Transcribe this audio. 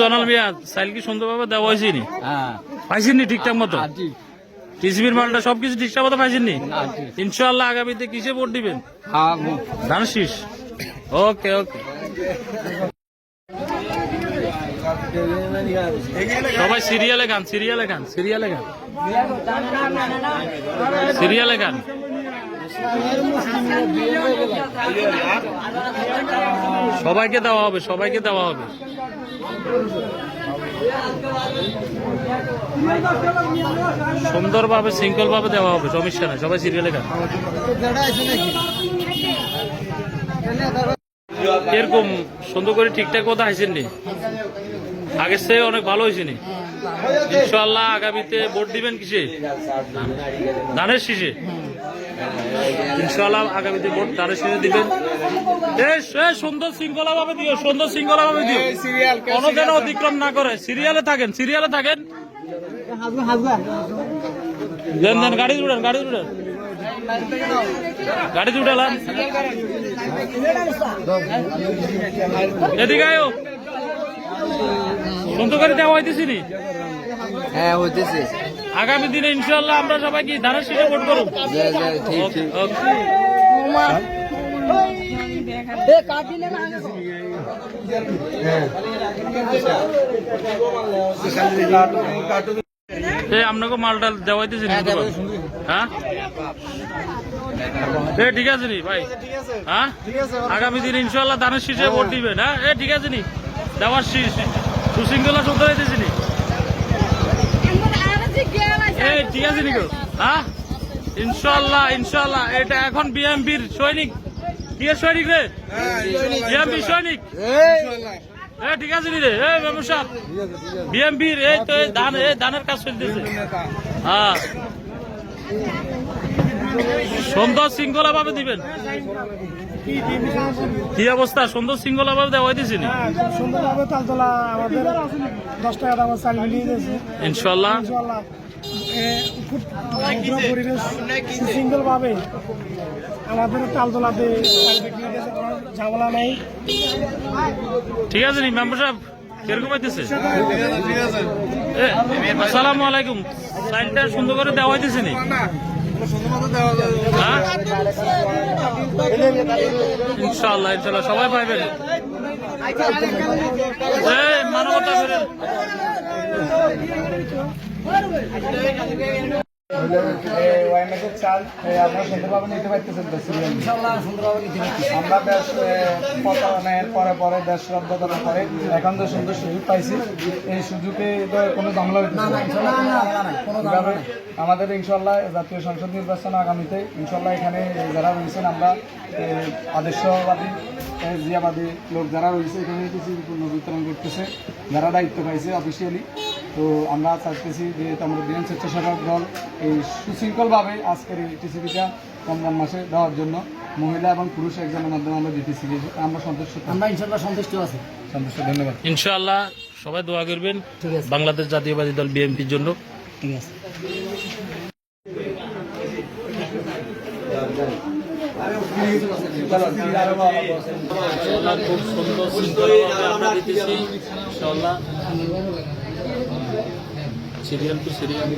জনাল মিয়া সাইল কি সুন্দরভাবে দেওয়া হয়েছে নি হ্যাঁ ঠিকঠাক মতো? টিসিবির মালটা সবকিছু ঠিকঠাক মতো পাইছেননি? আজি ইনশাল্লাহ আগামীতে কিসে ভোট দিবেন? হ্যাঁ ওকে ওকে। সবাই সিরিয়ালে গান সিরিয়ালে গান সিরিয়ালে গান। সিরিয়ালে গান। সবাইকে দেওয়া হবে, সবাইকে দেওয়া হবে। সুন্দরভাবে সিঙ্গল ভাবে দেওয়া হবে, সমস্যা নাই, সবাই সিরিয়ালে গান এরকম সুন্দর করে ঠিকঠাক মতো হাইছেন নি? আগের চেয়ে অনেক ভালো হয়েছে নি? ইনশাল্লাহ আগামীতে ভোট দিবেন কিসে? ধানের শীষে? ইনশাল্লাহ আগামীতে ভোট ধানের শীষে দিবেন। সুন্দর শৃঙ্খলা ভাবে দিও সুন্দর শৃঙ্খলা ভাবে দিও কোনো যেন অতিক্রম না করে। সিরিয়ালে থাকেন সিরিয়ালে থাকেন। দেন দেন গাড়ি উড়ান গাড়ি উড়ান গাড়ি উঠালাম এদিকে আয়ো। সুন্দর করে দেওয়া হইতেছি নি হ্যাঁ হইতেছে। আগামী দিনে ইনশাল্লাহ আমরা সবাই কি ধানের শীষে ভোট ঠিক ঠিক। আপনাকে মালটা দেওয়া হইতেছি নি হ্যাঁ। এ ঠিক আছে নি ভাই। হ্যাঁ? আগামী দিন ইনশাল্লাহ ধানের শীষে ভোট দিবেন হ্যাঁ? এ ঠিক আছে নি? দেওয়ার শীষ সুশৃঙ্খলা শুনতে হইতেছি নি এ ঠিক আছে নি গো হ্যাঁ? ইনশাল্লাহ ইনশাল্লাহ এটা এখন বিএমপির সৈনিক। কি সৈনিক রে? বিএমপি সৈনিক? এ ঠিক আছে নি রে? এ মেমু সাহেব বিএমপির এই তো এই ধান এই ধানের কাজ চলতেছে। হ্যাঁ। সুন্দর শৃঙ্খলা ভাবে দিবেন। কি অবস্থা? সুন্দর শৃঙ্খলা ভাবে দেওয়া হইতেছে নি সুন্দরভাবে তালতলা আমাদের দশ টাকা দাম চাল মিলিয়ে দিয়েছে ইনশাল্লাহ খুব আমাদের তালতলাতে ঝামেলা ঠিক আছে নি মেম্বার সাহেব, কীরকম হইতেছে? আসসালামু আলাইকুম। সুন্দর করে দেওয়া হইতেছে নি? হ্যাঁ? ইনশাল্লাহ সবাই পাইবেন। মানবতা পরে পরে দেশ এখন সুন্দর সুযোগ এই সুযোগে কোনো আমাদের ইনশাল্লাহ জাতীয় সংসদ নির্বাচন আগামীতে ইনশাল্লাহ এখানে যারা রয়েছেন আমরা আদর্শবাদী জিয়াবাদী লোক যারা রয়েছে, এখানে কিছু বিতরণ করতেছে। যারা দায়িত্ব পাইছে অফিসিয়ালি তো আমরা চাইতেছি যে আমরা বিএন স্বেচ্ছাসেবক দল এই সুশৃঙ্খলভাবে আজকের এই টিসিপিটা রমজান মাসে দেওয়ার জন্য মহিলা এবং পুরুষ একজনের মাধ্যমে আমরা দিতেছি আমরা সন্তুষ্ট আমরা ইনশাল্লাহ সন্তুষ্ট আছি। সন্তুষ্ট ধন্যবাদ। ইনশাআল্লাহ সবাই দোয়া করবেন। ঠিক আছে। বাংলাদেশ জাতীয়বাদী দল বিএনপির জন্য। ঠিক আছে। খুব সুন্দর সুন্দরভাবে আমরা দিতেছি। ইনশাআল্লাহ। Serial two serial